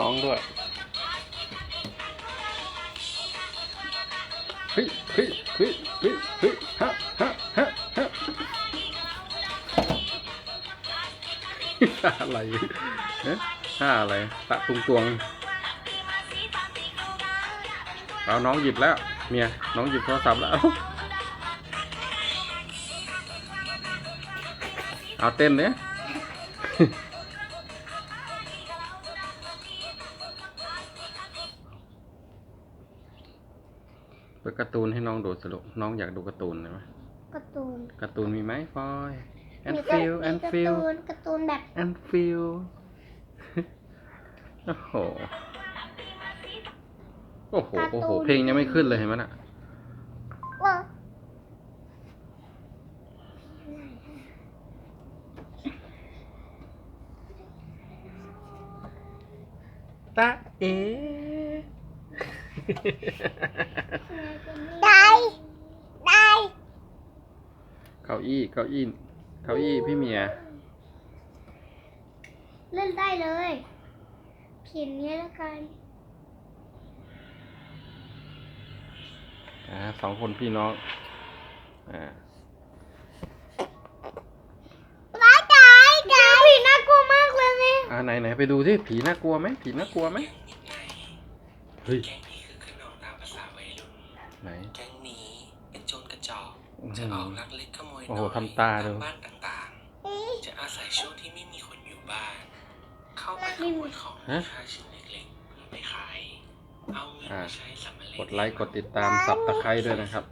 น้องด้วย เฮ้ยเฮ้ยเฮ้ยเฮ้ยเฮ้ยฮะฮะฮะฮะอะไรเอ๊ะห้าอะไรตะตุงตวงเอาน้องหยิบแล้วเมียน้องหยิบโทรศัพท์แล้ว เอาเต้นเนี่ย เปิดการ์ตูนให้น้องดูสรุปน้องอยากดูการ์ตูนไหมการ์ตูนการ์ตูนมีไหมฟอยแอนมีฟิลมีแอนการ์ฟิลตูนการ์ตูนแบบแอนฟิลโอ้โหโอ้โหโอ้โหเพลงยังไม่ขึ้นเลยเห็นไหมน่ะว่าตาเอ ได้ได้เก้าอี้เก้าอี้เก้าอี้พี่เมีย เล่นได้เลยเขียนนี้แล้วกันอ่าสองคนพี่น้องอ่าได้ได้ได้ผีน่ากลัวมากเลยเนี่ยอ่าไหนไหนไปดูที่ผีน่ากลัวไหมผีน่ากลัวไหมเฮ้ย ไหน แก๊งนี้เป็นโจรกระจอกอื้อจะหือออกลักเล็กขโมยโอ้น้โหอยทำตาดูมบ้านต่างๆ จะอาศัยช่วงที่ไม่มีคนอยู่บ้าน เข้าไปขโมยของมีค่าชิ้นเล็กๆเพื่อไปขาย เอาเงินอ่ามาใช้สำเร็จกดไลค์กดติดตามสับตะไคร้ด้วยนะครับ